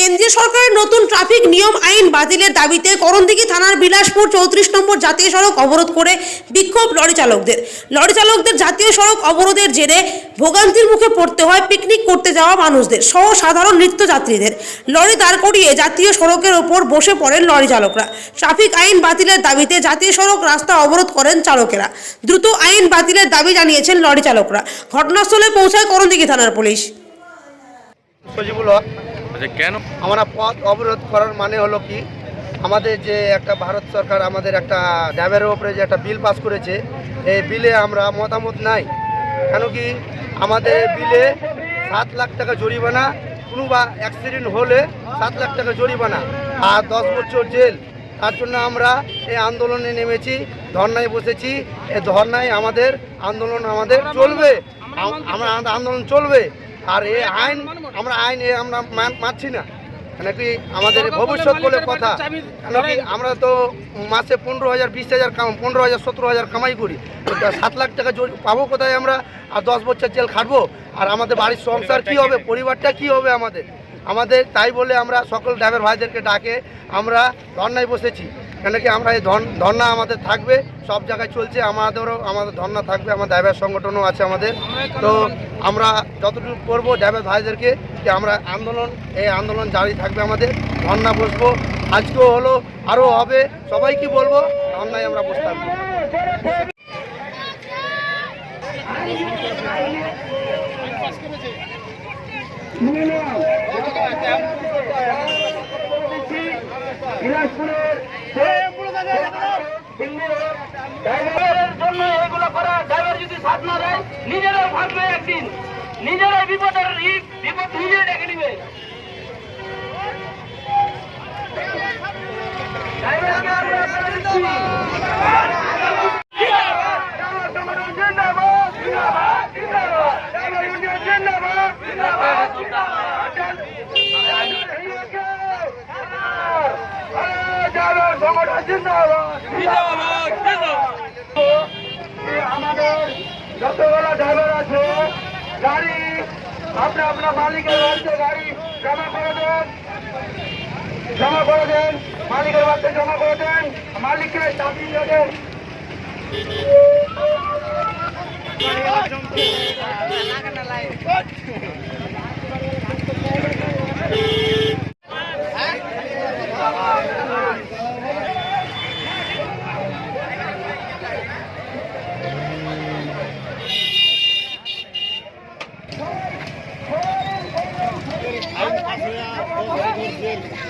কেন্দ্রীয় সরকারের নতুন ট্রাফিক নিয়ম আইন বাতিলের দাবিতে করণদিঘি থানার বিলাসপুর চৌত্রিশ নম্বর জাতীয় সড়ক অবরোধ করে বিক্ষোভ লরি চালকদের। লরি চালকদের জাতীয় সড়ক অবরোধের জেরে ভোগান্তির মুখে পড়তে হয়, পিকনিক করতে যাওয়া মানুষদের সহ সাধারণ নিত্যযাত্রীদের। লরি দাঁড় করিয়ে জাতীয় সড়কের ওপর বসে পড়েন লরি চালকরা। ট্রাফিক আইন বাতিলের দাবিতে জাতীয় সড়ক রাস্তা অবরোধ করেন চালকেরা। দ্রুত আইন বাতিলের দাবি জানিয়েছেন লরি চালকরা। ঘটনাস্থলে পৌঁছায় করণদিঘি থানার পুলিশ। সজিবুল হক। আচ্ছা কেন? আমরা পথ অবরোধ করার মানে হলো কি? আমাদের যে একটা ভারত সরকার আমাদের একটা ড্রাইভারের ওপরে যে একটা বিল পাস করেছে, এই বিলে আমরা মতামত নাই। কেন কি? আমাদের বিলে সাত লাখ টাকা জরিমানা কোনো বা অ্যাক্সিডেন্ট হলে সাত লাখ টাকা জরিমানা আর দশ বছর জেল। তার জন্য আমরা এই আন্দোলনে নেমেছি, ধর্নায় বসেছি। এই ধর্নায় আমাদের আন্দোলন আমাদের চলবে। আমরা আন্দোলন চলবে। আর এই আইন আমরা আইন আমরা মান- মানছি না। নাকি কি আমাদের ভবিষ্যৎ বলে কথা। নাকি কি আমরা তো মাসে পনেরো হাজার বিশ হাজার পনেরো হাজার সতেরো হাজার কামাই করি। সাত লাখ টাকা জোর পাবো কোথায় আমরা? আর দশ বছর জেল খাটবো। আর আমাদের বাড়ির সংসার কি হবে? পরিবারটা কি হবে আমাদের? আমাদের তাই বলে আমরা সকল ড্রাইভার ভাইদেরকে ডাকে আমরা ধর্নায় বসেছি। কেন কি আমরা এই ধর্ন- ধর্না আমাদের থাকবে সব জায়গায় চলছে আমাদেরও আমাদের ধর্না থাকবে আমার ড্রাইভার সংগঠনও আছে আমাদের। তো আমরা যতটুকু করব ড্রাইভার ভাইদেরকে যে আমরা আন্দোলন এই আন্দোলন জারি থাকবে আমাদের ধর্না বসবো। আজকেও হলো আরও হবে সবাইকে বলব ধর্নায় আমরা বসে থাকব। ড্রাইভারের জন্য এগুলো করা ড্রাইভার যদি সাথ না দেয় নিজেরাই ভাববে একদিন। নিজেরাই বিপদের বিপদ নিজে ডেকে নিবে। আমাদের যতগুলো ড্রাইভার আছে গাড়ি আপনি আপনার মালিকের বাড়িতে গাড়ি জমা করে দেন। জমা করে মালিকের বাড়িতে জমা করে দেন মালিককে চাকরি দেবেন লাগানো লাইন Thank you.